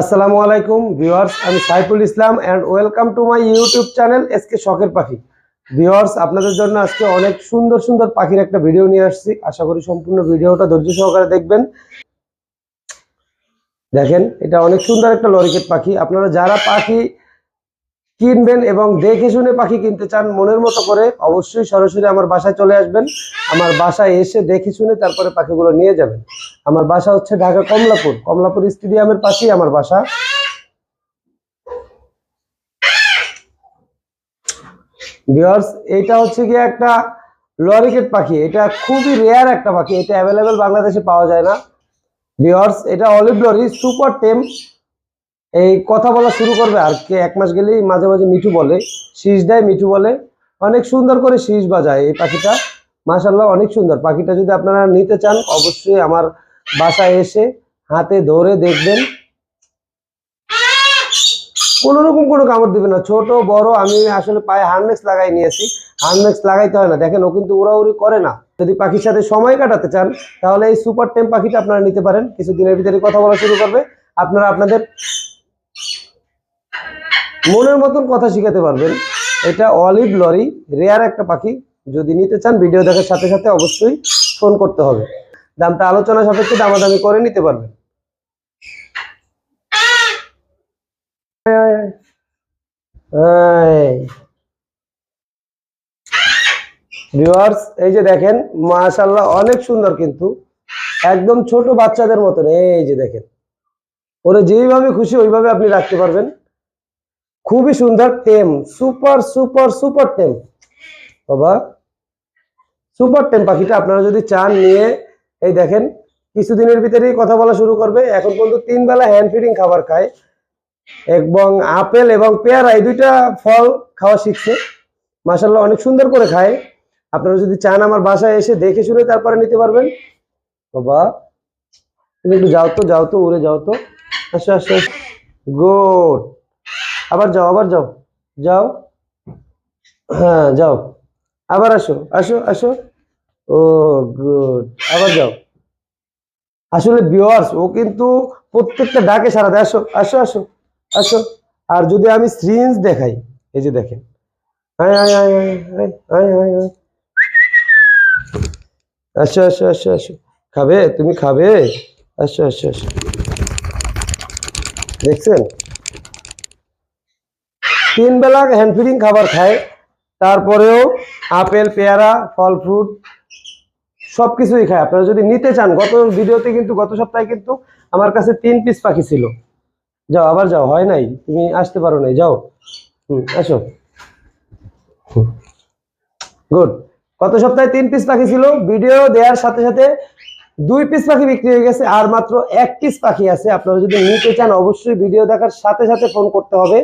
আসসালামু আলাইকুম ভিউয়ার্স, আমি Saiful Islam and welcome to my YouTube channel SK শখের পাখি ভিউয়ার্স, আপনাদের জন্য আজকে অনেক সুন্দর সুন্দর পাখির একটা ভিডিও নিয়ে আসছি। আশা করি সম্পূর্ণ ভিডিওটা ধৈর্য সহকারে দেখবেন। দেখেন, এটা অনেক সুন্দর একটা লরিকেট পাখি। আপনারা যারা পাখি কিনবেন এবং দেখে শুনে পাখি কিনতে চান, মনের মতো করে অবশ্যই সরাসরি আমার বাসায় চলে আসবেন। আমার বাসায় এসে দেখে শুনে তারপরে পাখিগুলো নিয়ে যাবেন। আমার বাসা হচ্ছে ঢাকা কমলাপুর। কমলাপুর স্টেডিয়ামের পাশেই আমার বাসা। ভিউয়ার্স, এটা হচ্ছে কি একটা লরিকেট পাখি। এটা খুবই রেয়ার একটা পাখি। এটা অ্যাভেলেবেল বাংলাদেশে পাওয়া যায় না। ভিউয়ার্স, এটা অলিভ লরি সুপার টেম এই কথা বলা শুরু করবে আর কে এক মাস গেলেই মাঝে মাঝে মিঠু বলে, শীষ দেয়, মিঠু বলে। অনেক সুন্দর করে শীষ বাজায় এই পাখিটা। মাশাল্লাহ অনেক সুন্দর। পাখিটা যদি আপনারা নিতে চান, অবশ্যই আমার বাসায় এসে হাতে ধরে দেখবেন। কোনো রকম কোনো কামড় দিবে না। ছোট, বড়, আমি আসলে পায়ে হার্নেক্স লাগাই নিয়েছি। হার্নেক্স লাগাইতে হয় না। দেখেন, ও কিন্তু উড়াউড়ি করে না। যদি পাখির সাথে সময় কাটাতে চান, তাহলে এই সুপার টেম পাখিটা আপনারা নিতে পারেন। কিছুদিনের ভিতরে কথা বলা শুরু করবে। আপনারা আপনাদের মনের মতন কথা শিখাতে পারবেন। এটা অলিভ লরি রেয়ার একটা পাখি। যদি নিতে চান ভিডিও দেখার সাথে সাথে অবশ্যই ফোন করতে হবে। দামটা আলোচনা সাপেক্ষে দামাদামি করে নিতে পারবেন। এই। যে দেখেন মাশাল্লাহ অনেক সুন্দর কিন্তু। একদম ছোট বাচ্চাদের মতন, এই যে দেখেন। ওরা যেইভাবে খুশি, ওইভাবে আপনি রাখতে পারবেন। খুবই সুন্দর টেম সুপার সুপার সুপার টেম বাবা সুপার টেম পাখিটা আপনারা যদি চান নিয়ে, এই দেখেন, কিছুদিনের ভিতরেই কথা বলা শুরু করবে। এখন পর্যন্ত তিন বেলা হ্যান্ড ফিডিং খাবার খায়। এবং আপেল এবং পেয়ারা, এই দুইটা ফল খাওয়া শিখছে। মাসাল্লাহ অনেক সুন্দর করে খায়। আপনারা যদি চান আমার বাসায় এসে দেখে শুনে তারপরে নিতে পারবেন। বাবা, তুমি একটু যাও তো যাও তো, উড়ে যাও তো। আসো আসো গুড আবার যাও আবার যাও। যাও। হ্যাঁ যাও। আবার আসো আসো আসো। ও, গুড। আবার যাও। আসলে বিওয়ার্স ও কিন্তু প্রত্যেকটা ডাকে সারা দেয়। আসো আসো আসো আসো। আর যদি আমি সিরিঞ্জ দেখাই, এই যে দেখেন। আসো আসো আসো আসো। খাবে? তুমি খাবে? আসো আসো আসো। দেখছেন? তিন বেলা হ্যান্ড ফিডিং খাবার খায়। তারপরেও আপেল, পেয়ারা, ফল ফ্রুট সব কিছুই খায়। আপনারা যদি নিতে চান, গত ভিডিওতে কিন্তু, গত সপ্তাহে কিন্তু আমার কাছে তিন পিস পাখি ছিল। যাও, আবার যাও, হয় নাই। তুমি আসতে পারো নাই, যাও। হুম, আসো। গুড গত সপ্তাহে তিন পিস পাখি ছিল। ভিডিও দেওয়ার সাথে সাথে দুই পিস পাখি বিক্রি হয়ে গেছে, আর মাত্র এক পিস পাখি আছে। আপনারা যদি নিতে চান, অবশ্যই ভিডিও দেখার সাথে সাথে ফোন করতে হবে।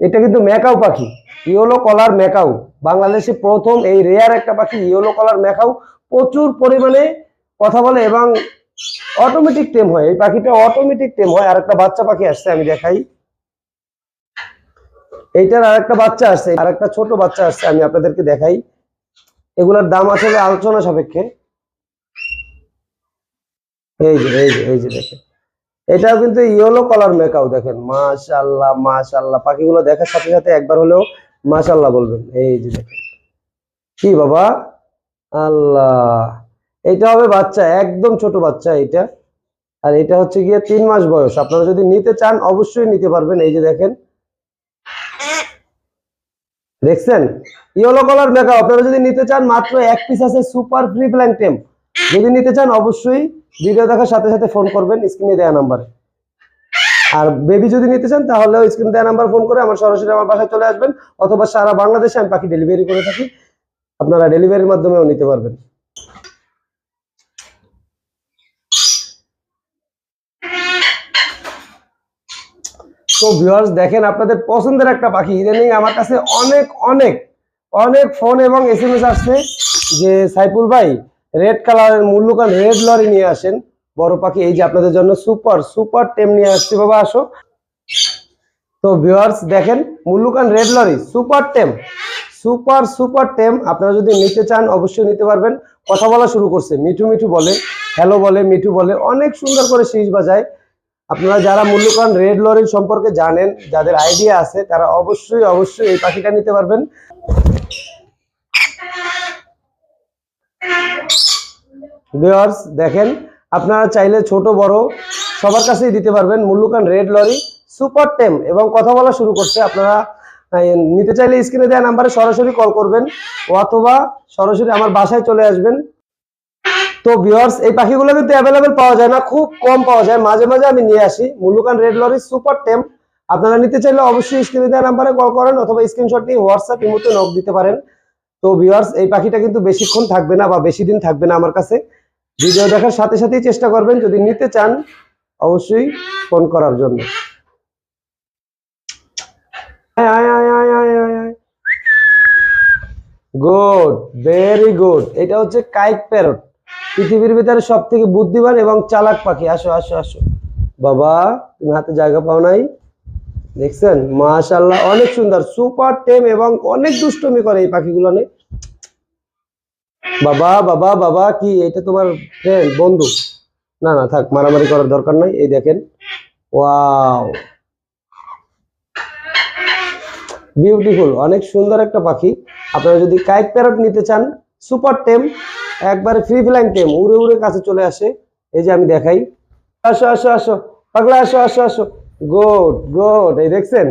এটা কিন্তু ম্যাকাও পাখি, ইয়েলো কলার ম্যাকাও। বাংলাদেশে প্রথম এই রেয়ার একটা পাখি, ইয়েলো কলার ম্যাকাও। প্রচুর পরিমাণে কথা বলে এবং অটোমেটিক টেম হয়। এই পাখিটা অটোমেটিক টেম হয়। আর একটা বাচ্চা পাখি আসছে, আমি দেখাই। এইটার আর একটা বাচ্চা আসছে আর একটা ছোট বাচ্চা আসছে, আমি আপনাদেরকে দেখাই। এগুলোর দাম আসলে আলোচনা সাপেক্ষে। এই যে এই যে এই যে দেখেন। এটাও কিন্তু ইয়েলো কালার মেকাও দেখেন। মাশাল্লাহ মাশাল্লাহ পাখিগুলো দেখার সাথে সাথে একবার হলেও মাশাল্লাহ বলবেন। এই যে দেখেন। কি বাবা? আল্লাহ। এটা হবে বাচ্চা, একদম ছোট বাচ্চা এইটা আর এটা হচ্ছে গিয়ে তিন মাস বয়স। আপনারা যদি নিতে চান, অবশ্যই নিতে পারবেন। এই যে দেখেন। দেখছেন? ইয়েলো কালার মেকআপ আপনারা যদি নিতে চান, মাত্র এক পিস আছে সুপার ফ্রি প্ল্যাংটেম যদি নিতে চান, অবশ্যই ভিডিও দেখার সাথে সাথে ফোন করবেন স্ক্রিনে দেওয়া নাম্বারে আর বেবি যদি নিতে চান, তাহলে স্ক্রিনে দেওয়া নাম্বার ফোন করে আমার সরাসরি আমার বাসায় চলে আসবেন, অথবা সারা বাংলাদেশে আমি পাখি ডেলিভারি করে থাকি। আপনারা ডেলিভারির মাধ্যমেও নিতে পারবেন। তো ভিউয়ার্স দেখেন আপনাদের পছন্দের একটা পাখি। ইদানিং আমার কাছে অনেক অনেক অনেক ফোন এবং এস এম এস আসছে যে সাইফুল ভাই রেড কালারের মুল্লুকান রেড লরি নিয়ে আসেন। বড় পাখি, এই যে আপনাদের জন্য সুপার সুপার টেম নিয়ে আসছি বাবা, আসো। তো ভিউয়ার্স দেখেন Moluccan red lory super tame super super tame আপনারা যদি নিতে চান, অবশ্যই নিতে পারবেন। কথা বলা শুরু করছে, মিঠু মিঠু বলে হ্যালো বলে, মিঠু বলে, অনেক সুন্দর করে শীষ বাজায়। আপনারা যারা মূল্যবান রেড লরির সম্পর্কে জানেন, যাদের আইডিয়া আছে, তারা অবশ্যই অবশ্যই এই পাখিটা নিতে পারবেন। ভিউয়ার্স দেখেন, আপনারা চাইলে ছোট, বড়, সবার কাছেই দিতে পারবেন মুল্লুকান রেড লরি, সুপার টেম এবং কথা বলা শুরু করছে। আপনারা নিতে চাইলে স্ক্রিনে দেওয়া নাম্বারে সরাসরি কল করবেন অথবা সরাসরি আমার বাসায় চলে আসবেন। তো ভিউয়ার্স এই পাখিগুলো কিন্তু অ্যাভেলেবেল পাওয়া যায় না, খুব কম পাওয়া যায়। মাঝে মাঝে আমি নিয়ে আসি, মুল্লুকান রেড লরি, সুপার টেম। আপনারা নিতে চাইলে অবশ্যই স্ক্রিনে দেওয়া নাম্বারে কল করেন অথবা স্ক্রিনশট নিয়ে হোয়াটসঅ্যাপ ইমোতে নক দিতে পারেন। তো ভিউয়ার্স এই পাখিটা কিন্তু বেশিক্ষণ থাকবে না বা বেশি দিন থাকবে না আমার কাছে। ভিডিও দেখার সাথে সাথেই চেষ্টা করবেন, যদি নিতে চান, অবশ্যই ফোন করার জন্য। গুড ভেরি গুড এটা হচ্ছে কাইক প্যারট। পৃথিবীর ভিতরে সব থেকে বুদ্ধিমান এবং চালাক পাখি। আসো আসো আসো। বাবা, তুমি হাতে জায়গা পাও নাই? দেখছেন? মাশাল্লাহ অনেক সুন্দর। সুপার টেম এবং অনেক দুষ্টমি করে এই পাখিগুলো নিয়ে। বাবা বাবা বাবা, কি, এটা তোমার ফ্রেন্ড বন্ধু। না না, থাক, মারামারি করার দরকার নাই, এই দেখেন। ওয়াও বিউটিফুল অনেক সুন্দর একটা পাখি। আপনারা যদি কাইট প্যারট নিতে চান সুপার টেম একবারে ফ্রি ফ্লাইং টেম উড়ে উড়ে কাছে চলে আসে। এই যে আমি দেখাই। আসো আসো আসো, পাগলা, আসো আসো আসো। গুড গুড এই দেখছেন?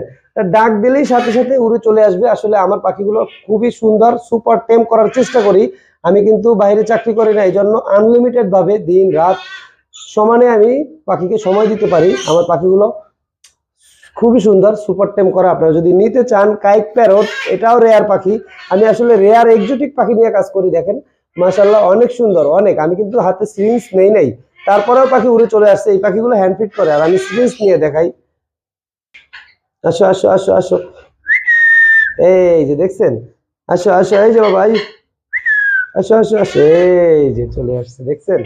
ডাক দিলেই সাথে সাথে উড়ে চলে আসবে। আসলে আমার পাখিগুলো খুবই সুন্দর, সুপার টেম করার চেষ্টা করি। আমি কিন্তু বাইরে চাকরি করি না এই জন্য আনলিমিটেড ভাবে দিন, রাত সমানে আমি পাখিকে সময় দিতে পারি। আমার পাখিগুলো খুবই সুন্দর, সুপার টেম করা। আপনারা যদি নিতে চান, কাইক প্যারট, এটাও রেয়ার পাখি। আমি আসলে রেয়ার এক্সোটিক পাখি নিয়ে কাজ করি, দেখেন? মাশাল্লাহ অনেক সুন্দর, অনেক। আমি কিন্তু হাতে সিরিঞ্জ নেই নাই। তারপরেও পাখি উড়ে চলে আসছে। এই পাখিগুলো হ্যান্ড ফিট করে, আর আমি সিরিঞ্জ নিয়ে দেখাই। আসো আসো আসো আসো। এই যে দেখছেন? আসো আসো, এই যে বাবা আসো আসো আসো, এই যে চলে আসছে, দেখছেন?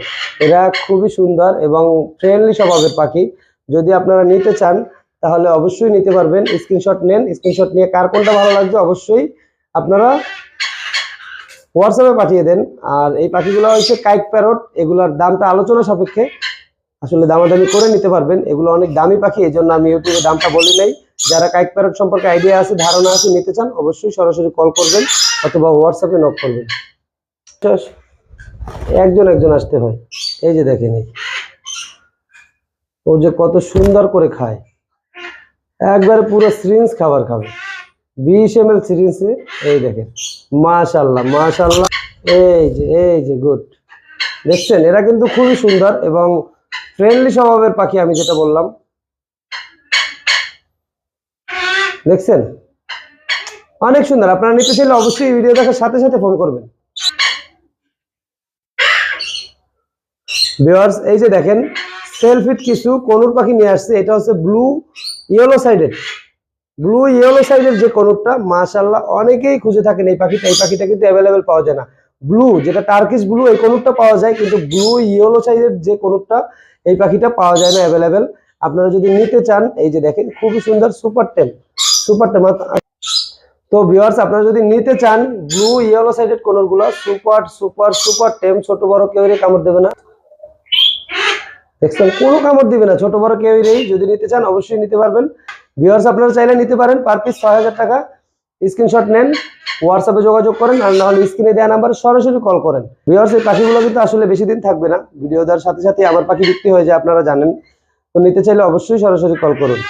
এরা খুবই সুন্দর এবং ফ্রেন্ডলি স্বভাবের পাখি। যদি আপনারা নিতে চান, তাহলে অবশ্যই নিতে পারবেন। স্ক্রিনশট নেন। স্ক্রিনশট নিয়ে কার কোনটা ভালো লাগবে অবশ্যই আপনারা হোয়াটসঅ্যাপে পাঠিয়ে দেন। আর এই পাখিগুলো হচ্ছে কাইক প্যারট। এগুলোর দামটা আলোচনা সাপেক্ষে আসলে দামাদামি করে নিতে পারবেন। এগুলো অনেক দামি পাখি এই জন্য আমি ইউটিউবে দামটা বলি নাই। যারা কাইক প্যারট সম্পর্কে আইডিয়া আছে, ধারণা আছে, নিতে চান, অবশ্যই সরাসরি কল করবেন অথবা হোয়াটসঅ্যাপে নক করবেন। একজন একজন আসতে হয়। এই যে দেখেন ও যে কত সুন্দর করে খায়। একবারে পুরো সিরিঞ্জ খাবার খাবে। বিশ এম এল সিরিঞ্জে এই দেখেন। মাশাল্লাহ মাশাল্লাহ এই যে এই যে গুড দেখছেন? এরা কিন্তু খুবই সুন্দর এবং ফ্রেন্ডলি স্বভাবের পাখি আমি যেটা বললাম। দেখছেন? অনেক সুন্দর। আপনারা নিতে চাইলে অবশ্যই ভিডিও দেখার সাথে সাথে ফোন করবেন। ভিউয়ার্স, এই যে দেখেন সেলফিট কিছু কনুর পাখি নিয়ে আসছে। এটা হচ্ছে ব্লু ইয়েলো সাইডের ব্লু ইয়েলো সাইডের যে কনুরটা মাশাল্লাহ অনেকেই খুঁজে থাকেন এই পাখিটা। এই পাখিটা কিন্তু অ্যাভেলেবেল পাওয়া যায় না। ব্লু যেটা টার্কিশ ব্লু এই কনুরটা পাওয়া যায়, কিন্তু ব্লু ইয়েলো সাইডের যে কনুরটা এই পাখিটা পাওয়া যায় না অ্যাভেলেবেল আপনারা যদি নিতে চান, এই যে দেখেন, খুবই সুন্দর সুপার টেম সুপার টেম তো ভিউয়ার্স আপনারা যদি নিতে চান ব্লু ইয়েলো সাইডের কোনরগুলো সুপার সুপার সুপার টেম ছোট বড় কেউ কামড় দেবে না। দেখছেন, কোনো কামড় দিবে না, ছোট বড় কেউ নেই যদি নিতে চান, অবশ্যই নিতে পারবেন। ভিউয়ার্স আপনারা চাইলে নিতে পারেন পার পিস ছয় হাজার টাকা। স্ক্রিনশট নেন হোয়াটসঅ্যাপে যোগাযোগ করেন, আর নাহলে স্ক্রিনে দেওয়া নাম্বারে সরাসরি কল করেন। ভিউয়ার্স এই পাখিগুলো কিন্তু আসলে বেশি দিন থাকবে না। ভিডিও দেওয়ার সাথে সাথে আমার পাখি বিক্রি হয়ে যায়, আপনারা জানেন। তো নিতে চাইলে অবশ্যই সরাসরি কল করুন।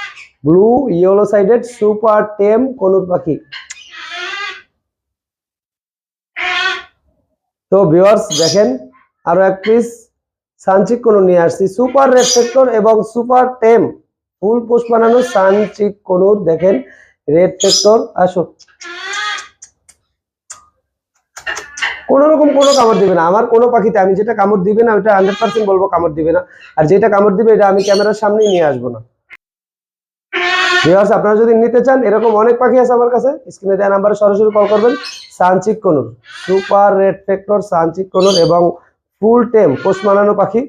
ব্লু ইয়েলো সাইডেড সুপার টেম কনুর পাখি। তো ভিউয়ার্স দেখেন, আরও এক পিস সানচিক কোনো নিয়ে আসছি। সুপার রেফ্লেক্টর এবং সুপার টেম ফুল পোষ বানানো সানচিক কোনুর, দেখেন রেড ফ্যাক্টর আসো। কোন রকম কোনো কামড় দিবে না। আমার কোনো পাখিতে আমি যেটা কামড় দিবে না, ওটা হান্ড্রেড পার্সেন্ট বলব কামড় দিবে না। আর যেটা কামড় দিবে, এটা আমি ক্যামেরার সামনেই নিয়ে আসব না। আপনারা যদি নিতে চান, এরকম অনেক পাখি আছে আমার কাছে। স্ক্রিনে দেওয়া নাম্বারে সরাসরি কল করবেন। Suncheek conure, super red factor suncheek conure এবং ফুল টেম পোষ মানানো পাখি।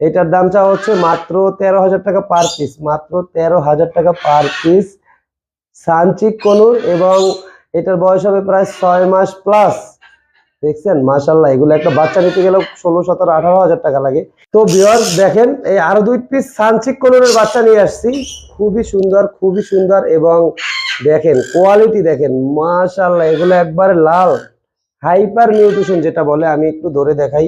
এটার দামটা হচ্ছে মাত্র তেরো হাজার টাকা পার পিস, মাত্র তেরো হাজার টাকা পার পিস। সানচিক কনুর এবং এটার বয়স হবে প্রায় ছয় মাস প্লাস দেখছেন? মাশাল্লাহ এগুলো একটা বাচ্চা নিতে গেলেও ষোলো, সতেরো, আঠারো হাজার টাকা লাগে। তো ভিউয়ার্স দেখেন, এই আরও দুই পিস সানচিক কোলরের বাচ্চা নিয়ে আসছি। খুবই সুন্দর খুবই সুন্দর এবং দেখেন কোয়ালিটি দেখেন মাশাল্লাহ এগুলো একবারে লাল। হাইপার নিউট্রিশন যেটা বলে, আমি একটু ধরে দেখাই।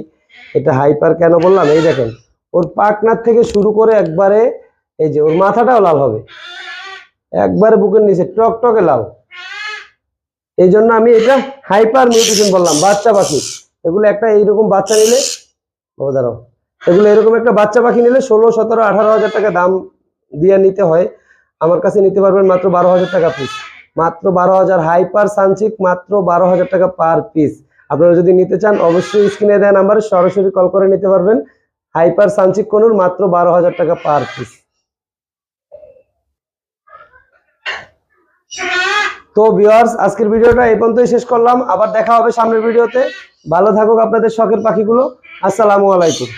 এটা হাইপার কেন বললাম? এই দেখেন, ওর পাকনার থেকে শুরু করে একবারে, এই যে ওর মাথাটাও লাল হবে। একবারে বুকের নিচে টক টকে লাল এই জন্য আমি এটা হাইপার নিউট্রিশন বললাম, বাচ্চা পাখি। এগুলো একটা এইরকম বাচ্চা নিলে দাঁড়াও, এগুলো এরকম একটা বাচ্চা পাখি নিলে ষোলো, সতেরো, আঠারো হাজার টাকা দাম দিয়ে নিতে হয়। আমার কাছে নিতে পারবেন মাত্র বারো হাজার টাকা পিস মাত্র বারো হাজার হাইপার সানচিক মাত্র বারো হাজার টাকা পার পিস আপনারা যদি নিতে চান, অবশ্যই স্ক্রিনে দেওয়া নাম্বারে সরাসরি কল করে নিতে পারবেন। হাইপার সানচিক কোনুর মাত্র বারো হাজার টাকা পার পিস তো ভিওয়ার্স আজকের ভিডিওটা এই পর্যন্তই শেষ করলাম। আবার দেখা হবে সামনের ভিডিওতে। ভালো থাকুক আপনাদের শখের পাখিগুলো। আসসালামু আলাইকুম।